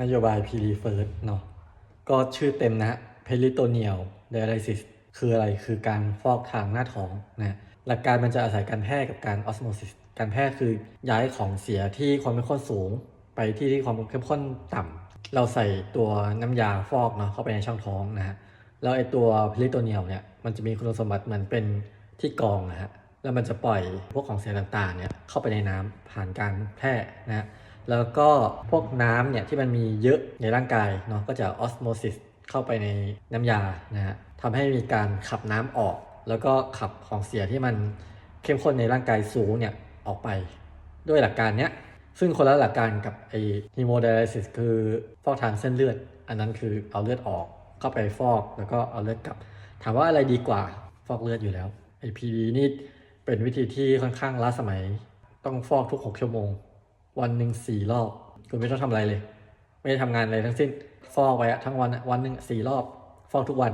นโยบาย PD First เนาะก็ชื่อเต็มนะ Peritoneal Dialysis คืออะไรคือการฟอกทางหน้าท้องนะหลักการมันจะอาศัยการแพทย์กับการ osmosis การแพทย์คือย้ายของเสียที่ความเข้มข้นสูง ไปที่ที่ความเข้มข้นต่ำเราใส่ตัวน้ำยาฟอกเนาะเข้าไปในช่องท้องนะฮะแล้วไอตัว Peritoneal เนี่ยมันจะมีคุณสมบัติเหมือนเป็นที่กรองนะฮะแล้วมันจะปล่อยพวกของเสียต่างๆเนี่ยเข้าไปในน้ำผ่านการแพทย์นะฮะ แล้วก็พวกน้ำเนี่ยที่มันมีเยอะในร่างกายเนาะก็จะออสโมซิสเข้าไปในน้ำยานะฮะทำให้มีการขับน้ำออก แล้วก็ขับของเสียที่มันเข้มข้นในร่างกายสูงเนี่ยออกไป ด้วยหลักการเนี้ยซึ่งคนละหลักการกับไอฮีโมไดาลิซิสคือฟอกทางเส้นเลือด อันนั้นคือเอาเลือดออกเข้าไปฟอกแล้วก็เอาเลือดกลับ ถามว่าอะไรดีกว่าฟอกเลือดอยู่แล้วไอพีดีนี่เป็นวิธีที่ค่อนข้างล้าสมัยต้องฟอกทุก 6 ชั่วโมง วันหนึ่งสี่รอบ คุณไม่ต้องทำอะไรเลย ไม่ได้ทำงานอะไรทั้งสิ้น ฟอกไปอะทั้งวันวันหนึ่งสี่รอบ ฟอกทุกวัน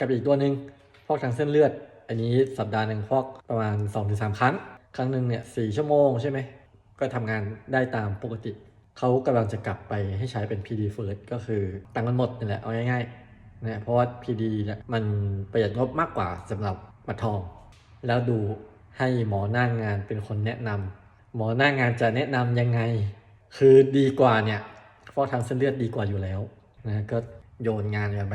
กับอีกตัวหนึ่งฟอกทางเส้นเลือด อันนี้สัปดาห์หนึ่งฟอกประมาณ2อถึงสครั้ง ครั้งหนึ่งเนี่ยสี่ชั่วโมงใช่ไหม ก็ทำงานได้ตามปกติ เขากำลังจะกลับไปให้ใช้เป็น PD first ก็คือตังค์มันหมดนี่แหละเอาง่ายๆนะเพราะว่า PD เนี่ยมันประหยัดงบมากกว่าสำหรับบัตรทอง แล้วดูให้หมอหน้างงานเป็นคนแนะนำ หมอหน้างานจะแนะนำยังไง คือดีกว่าเนี่ยฟอกทางเส้นเลือดดีกว่าอยู่แล้วนะก็โยนงานกันไป